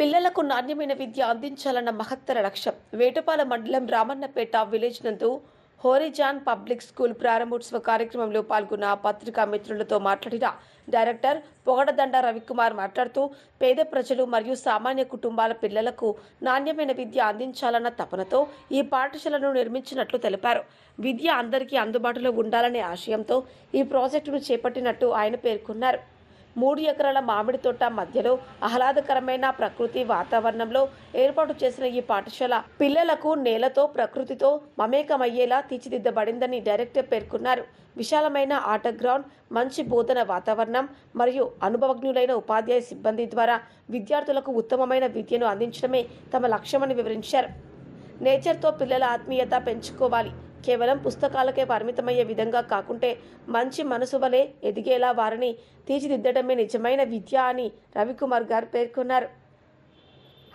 పిల్లలకు నాణ్యమైన విద్య అందించాలన్న మహత్తర లక్ష్యం. వేటపాల మండలం రామన్నపేట విలేజ్ నందు హోరిజాన్ పబ్లిక్ స్కూల్ ప్రారంభోత్సవ కార్యక్రమంలో పాల్గొన్న పత్రికా మిత్రులతో మాట్లాడిన డైరెక్టర్ పొగడదండ రవికుమార్ మాట్లాడుతూ పేద ప్రజలు మరియు సామాన్య కుటుంబాల పిల్లలకు నాణ్యమైన విద్య అందించాలన్న తపనతో ఈ పాఠశాలను నిర్మించినట్లు తెలిపారు. విద్య అందరికీ అందుబాటులో ఉండాలనే ఆశయంతో ఈ ప్రాజెక్టును చేపట్టినట్టు ఆయన పేర్కొన్నారు. మూడు ఎకరాల మామిడి తోట మధ్యలో ఆహ్లాదకరమైన ప్రకృతి వాతావరణంలో ఏర్పాటు చేసిన ఈ పాఠశాల పిల్లలకు నేలతో ప్రకృతితో మమేకమయ్యేలా తీర్చిదిద్దబడిందని డైరెక్టర్ పేర్కొన్నారు. విశాలమైన ఆట గ్రౌండ్ మంచి బోధన వాతావరణం మరియు అనుభవజ్ఞులైన ఉపాధ్యాయ సిబ్బంది ద్వారా విద్యార్థులకు ఉత్తమమైన విద్యను అందించడమే తమ లక్ష్యమని వివరించారు. నేచర్తో పిల్లల ఆత్మీయత పెంచుకోవాలి. కేవలం పుస్తకాలకే పరిమితమయ్యే విధంగా కాకుంటే మంచి మనసు వలె ఎదిగేలా వారిని తీర్చిదిద్దడమే నిజమైన విద్య అని రవికుమార్ గారు పేర్కొన్నారు.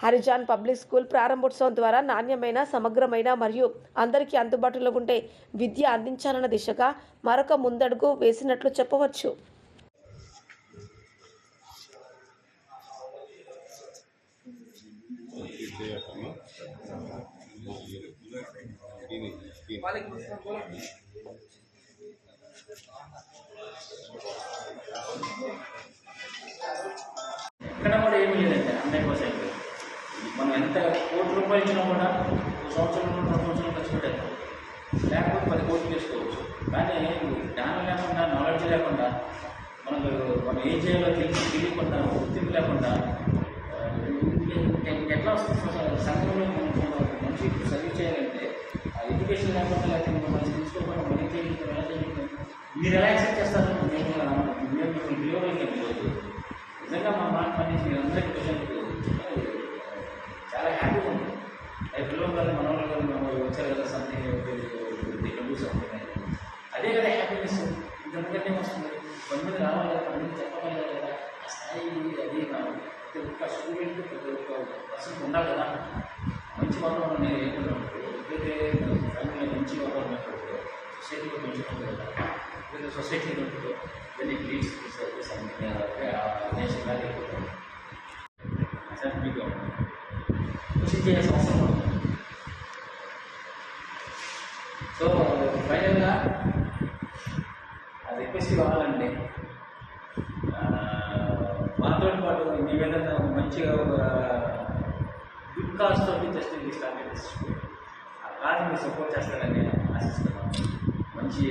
హరిజాన్ పబ్లిక్ స్కూల్ ప్రారంభోత్సవం ద్వారా నాణ్యమైన సమగ్రమైన మరియు అందరికీ అందుబాటులో ఉండే విద్య అందించాలన్న దిశగా మరొక ముందడుగు వేసినట్లు చెప్పవచ్చు. ఇక్కడ కూడా ఏమీ లేదండి హండ్రెడ్ కోసం మనం ఎంత కోటి రూపాయలు ఇచ్చినా కూడా సంవత్సరం రెండు సంవత్సరం ఖర్చు పెట్టారు లేకపోతే పది కోట్లు చేసుకోవచ్చు. కానీ జ్ఞానం లేకుండా నాలెడ్జ్ లేకుండా మనకు మనం ఏం చేయాలో తెలిసి తెలియకుండా గుర్తింపు లేకుండా ఇంక- ఎట్లా వస్తుంది సంఘంలో మంచి మనం సర్వీస్ చేయాలంటే ఎడ్యుకేషన్ లేకపోతే లేకపోతే మంచి తీసుకోకుండా మనీ చేయడం ఎలా చేయడం మీరు ఎలా యాక్సెప్ట్ చేస్తారు మేము మేము మిమ్మల్ని పిలవగలిగాం నిజంగా మా మాట పని మీరు అందరికీ ప్రజలకు చాలా హ్యాపీగా ఉంది అది పిల్లలు కానీ మన వాళ్ళు మనం వచ్చారు కదా సంథింగ్ డబ్బు సంథింగ్ అదే కదా హ్యాపీనెస్ ఇంతకంటే వస్తుంది? కొంతమంది రావాలి కదా కొంతమంది చెప్పవాలి కదా. ప్రతి ఒక్క స్టూడెంట్ ప్రతి ఒక్క పర్సన్ ఉండాలి కదా. మంచి వాతావరణం నేను ఏమన్నప్పుడు ఎప్పుడైతే ఫ్యామిలీలో మంచి వాతావరణం ఉన్నప్పుడు సొసైటీలో మంచి ఉంటుంది సొసైటీలో ఉంటుందో then it leads to service కృషి చేయాల్సిన అవసరం ఉంది సో ఫైనల్గా రిక్వెస్ట్ కావాలండి మాతో పాటు మీ ఏదైనా మంచిగా ఒక గుడ్ కాజ్ తోటి జస్ట్ ఇది స్టార్ట్ ఆ కాజ్ మీరు సపోర్ట్ చేస్తారని ఆశిస్తున్నాను. మంచి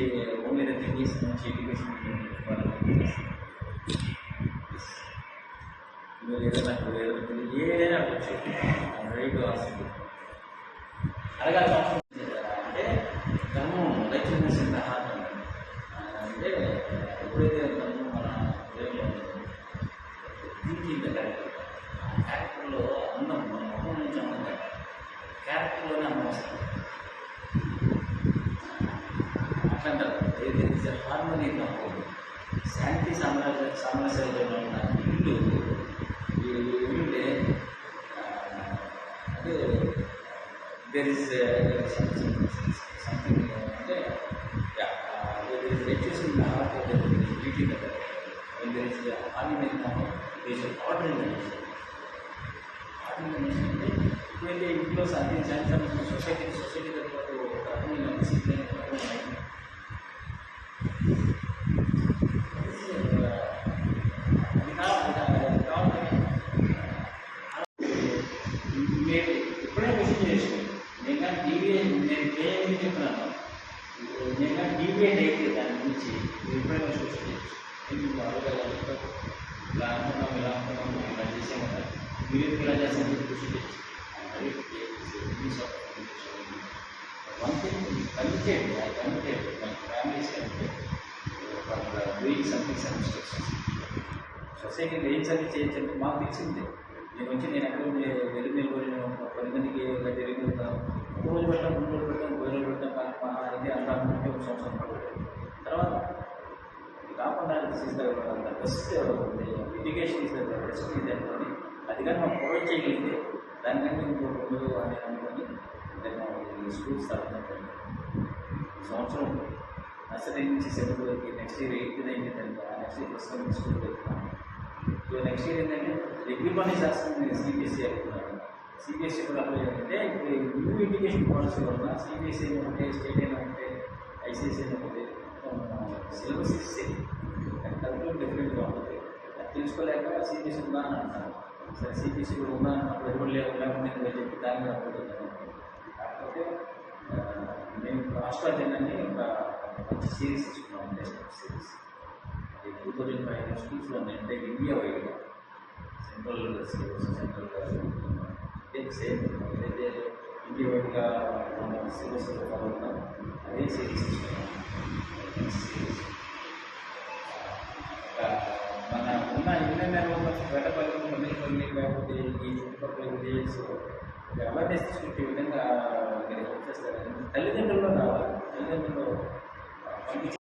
ఓన్లీ థింగ్ ఈస్ మంచి ఎడ్యుకేషన్ ఏదైనా ఏదైనా ఏదైనా రైట్ అవసరం అడగాల్సిన ಅಖಂಡ ಇಸ್ ಎ ಹಾರ್ಮನಿ ಕಂಪೌಂಡ್ ಶಾಂತಿ ಸಾಮ್ರಾಜ್ಯ ಸಾಮರಸ್ಯವನ್ನು ಇಟ್ಟು ಇಲ್ಲದೆ ಅದು ದೇರ್ ಇಸ್ ಸಮಥಿಂಗ್ ಅಂದರೆ there is riches in the heart of there is beauty colour when there is a harmony in the heart, there is an ordinary nation. Ordinary nation nation అంటే ఎప్పుడైతే ఇంట్లో శాంతి శాంతి సొసైటీ సొసైటీతో పాటు ఒక రకమైన discipline ఒక రకమైన మీరు ఇప్పుడే క్వశ్చన్ చేసుకోండి నేను కానీ డీబీఏ నేను ఏమి చెప్తున్నాను నేను కానీ డీబీఏ అయితే దాని గురించి మీరు ఇప్పుడే క్వశ్చన్ చేయొచ్చు ఎందుకు అడగాలి ఇలా అనుకున్నాం ఇలా అనుకున్నాం ఇలా చేసామన్నారు మీరు ఎందుకు ఇలా చేస్తామని క్వశ్చన్ చేయొచ్చు one thing committed I committed families committed doing సొసైటీలో ఏం సర్వీస్ చేయొచ్చంటే మాకు తెలిసిందే నేను వచ్చి నేను ఎక్కడ వెళ్ళి నిలబడిన పది మందికి జరిగి ఉంటాను ఒక రోజు పెడతాం మూడు రోజులు పెడతాం పది రోజులు పెడతాం అయితే ఇది అంతా అనుకుంటే ఒక సంవత్సరం పడుతుంది తర్వాత కాకుండా this is the best education is the best ఇది అనుకోని అది కానీ మనం ప్రొవైడ్ చేయగలిగితే దానికంటే ఇంకో రెండు అని అనుకొని నేను స్కూల్ స్థాపన సంవత్సరం నర్సరీ నుంచి సెవెంత్ వరకు next year eighth ninth tenth next year ప్రస్తుతం స్కూల్ వెళ్తున్నాను సో నెక్స్ట్ ఇయర్ ఏంటంటే డిగ్రీ పని చేస్తుంది సిబిఎస్ఈ అనుకున్నాను సిబిఎస్ఈ కూడా అప్లై చేయాలంటే ఇప్పుడు న్యూ ఎడ్యుకేషన్ పాలసీ వల్ల సిబిఎస్ఈ ఉంటే స్టేట్ అయినా ఉంటే ఐసీఎస్ఈ అయినా ఉంటే సిలబస్ ఇస్తే కరికులం డిఫరెంట్గా ఉంటుంది అది తెలుసుకోలేక సిబిఎస్ఈ ఉందా అని అంటాను సరే సిబిఎస్ఈ కూడా ఉందా అన్నప్పుడు ఎవరు లేవు లేకుండా నేను చెప్పి దాని మీద అప్లై చేద్దాం కాకపోతే ఆ, మేము ఆస్ట్రాజన్ అని ఒక మంచి సిరీస్ ఇచ్చుకున్నాం నేషనల్ సిరీస్ అది టూ థౌజండ్ ఫైవ్ హండ్రెడ్ స్కూల్స్లో ఉన్నాయి అంటే ఇండియా వైడ్గా సెంట్రల్ సిలబస్ సెంట్రల్ సేమ్ ఏదైతే ఇండియా వైడ్గా మన సిలబస్ ఫాలో అవుతాం అదే సిరీస్ ఇచ్చుకున్నాం సిరీస్ ఉన్న ఎన్నెన్న వేటపల్లి మల్లిపల్లి లేకపోతే ఈ చుట్టుపక్కల అవేర్నెస్ విధంగా మీరు చేస్తారు తల్లిదండ్రుల్లో రావాలి. తల్లిదండ్రులు